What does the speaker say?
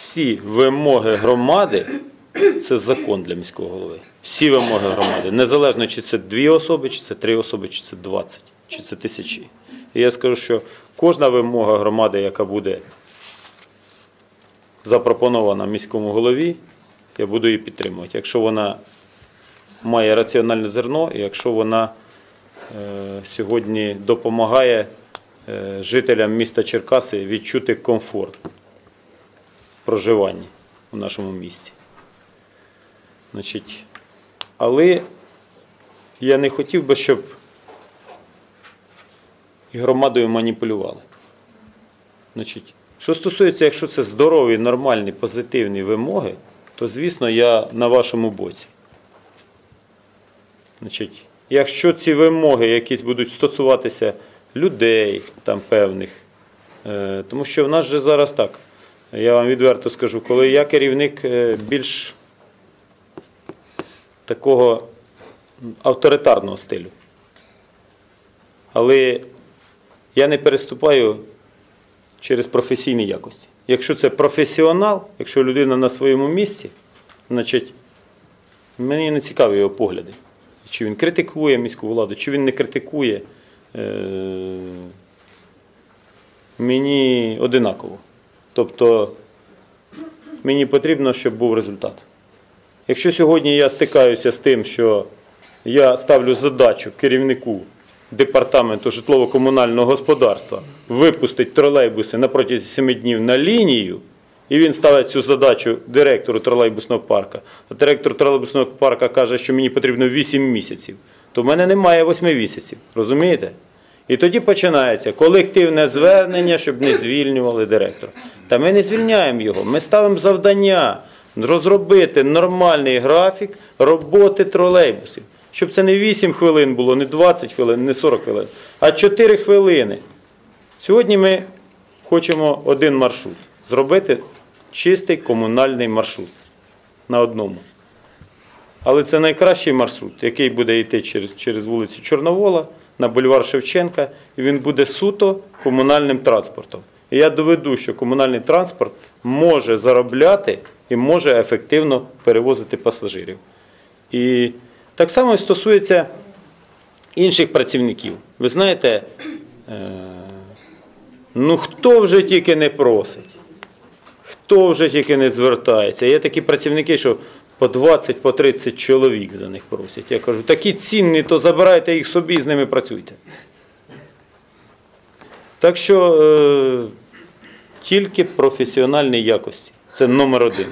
всі вимоги громади це закон для міського голови. Всі вимоги громади, незалежно чи це дві особи, чи це три особи, чи це 20, чи це тисячі. І я скажу, що кожна вимога громади, яка буде запропонована міському голові, я буду її підтримувати. Якщо вона має раціональне зерно, і якщо вона е, сьогодні допомагає е, жителям міста Черкаси відчути комфорт проживання у нашому місті. Значить, але я не хотів би, щоб і громадою маніпулювали. Значить, що стосується, якщо це здорові, нормальні, позитивні вимоги, то, звісно, я на вашому боці. Значить, якщо ці вимоги якісь будуть стосуватися людей там певних, е, тому що в нас же зараз так, я вам відверто скажу, коли я керівник е, більш такого авторитарного стилю. Але я не переступаю через професійні якості. Якщо це професіонал, якщо людина на своєму місці, значить мені не цікаві його погляди. Чи він критикує міську владу, чи він не критикує. Е, Мені одинаково. Тобто мені потрібно, щоб був результат. Якщо сьогодні я стикаюся з тим, що я ставлю задачу керівнику департаменту житлово-комунального господарства випустити тролейбуси на протязі 7 днів на лінію, і він ставить цю задачу директору тролейбусного парка, а директор тролейбусного парка каже, що мені потрібно 8 місяців, то в мене немає 8 місяців. Розумієте? І тоді починається колективне звернення, щоб не звільнювали директора. Та ми не звільняємо його. Ми ставимо завдання розробити нормальний графік роботи тролейбусів. Щоб це не 8 хвилин було, не 20 хвилин, не 40 хвилин, а 4 хвилини. Сьогодні ми хочемо один маршрут зробити чистий комунальний маршрут на одному. Але це найкращий маршрут, який буде йти через, через вулицю Чорновола на бульвар Шевченка, і він буде суто комунальним транспортом. І я доведу, що комунальний транспорт може заробляти і може ефективно перевозити пасажирів. І так само стосується інших працівників. Ви знаєте, е, ну хто вже тільки не просить, хто вже тільки не звертається. Є такі працівники, що по 20, по 30 чоловік за них просять. Я кажу, такі цінні, то забирайте їх собі і з ними працюйте. Так що е, тільки професіональні якості. Це номер один.